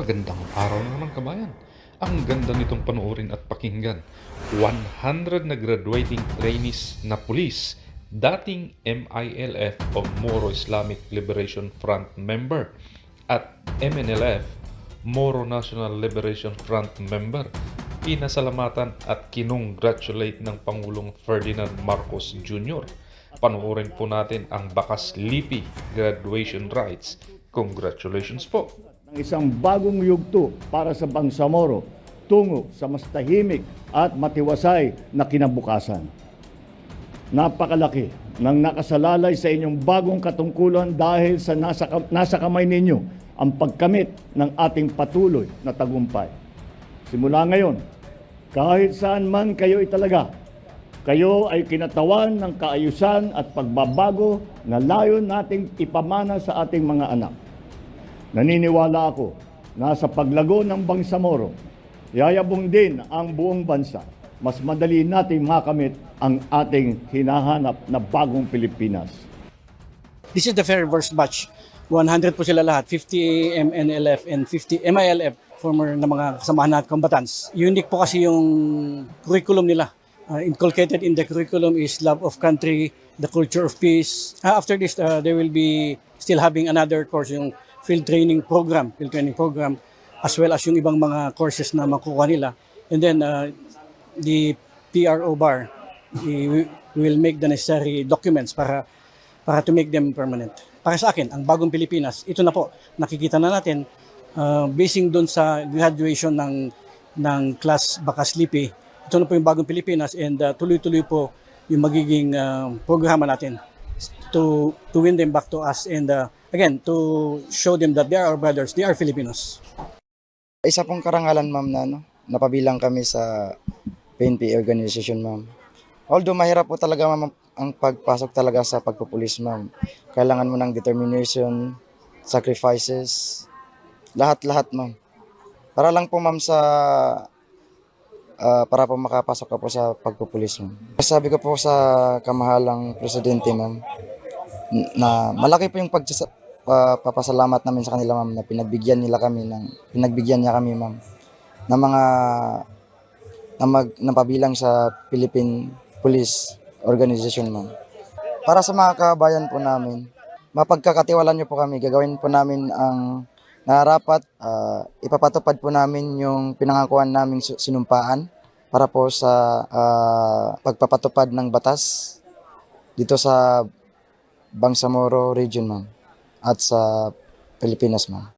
Magandang araw na naman kabayan. Ang ganda nitong panoorin at pakinggan. 100 na graduating trainees na pulis, dating MILF o Moro Islamic Liberation Front member at MNLF Moro National Liberation Front member pinasalamatan at kinongratulate ng Pangulong Ferdinand Marcos Jr. Panoorin po natin ang Bakas Lipi graduation rites. Congratulations po! Ng isang bagong yugto para sa Bangsamoro tungo sa mas tahimik at matiwasay na kinabukasan. Napakalaki ng nakasalalay sa inyong bagong katungkulan dahil sa nasa, nasa kamay ninyo ang pagkamit ng ating patuloy na tagumpay. Simula ngayon, kahit saan man kayo italaga, kayo ay kinatawan ng kaayusan at pagbabago na layon nating ipamana sa ating mga anak. Naniniwala ako na sa paglago ng Bangsamoro, yayabong din ang buong bansa. Mas madali nating makamit ang ating hinahanap na bagong Pilipinas. This is the very first batch. 100 po sila lahat, 50 MNLF and 50 MILF, former na mga kasamahan natin combatants. Unique po kasi yung curriculum nila. Uh, inculcated in the curriculum is love of country, the culture of peace. Uh, after this, uh, they will be still having another course, yung field training program, field training program, as well as yung ibang mga courses na makukuha nila. And then, uh, the PRO bar i- will make the necessary documents para para to make them permanent. Para sa akin, ang bagong Pilipinas, ito na po, nakikita na natin, uh, basing doon sa graduation ng, ng class Lipi, ito na po yung bagong Pilipinas and uh, tuloy-tuloy po yung magiging uh, programa natin to to win them back to us and uh, again, to show them that they are our brothers, they are Filipinos. Isa pong karangalan, ma'am, na ano, napabilang kami sa PNP organization, ma'am. Although mahirap po talaga, ma'am, ang pagpasok talaga sa pagpupulis, ma'am. Kailangan mo ng determination, sacrifices, lahat-lahat, ma'am. Para lang po, ma'am, sa ah, para po makapasok ka po sa pagpupulis, ma'am. Sabi ko po sa kamahalang presidente, ma'am, na malaki po yung pagsasa- pa- papasalamat namin sa kanila ma'am na pinagbigyan nila kami ng pinagbigyan niya kami ma'am ng mga na mag napabilang sa Philippine Police Organization ma'am. Para sa mga kabayan po namin, mapagkakatiwalaan niyo po kami, gagawin po namin ang nararapat, ah, ipapatupad po namin yung pinangakuan naming sinumpaan para po sa ah, pagpapatupad ng batas dito sa Bangsamoro region ma'am at sa Pilipinas ma'am.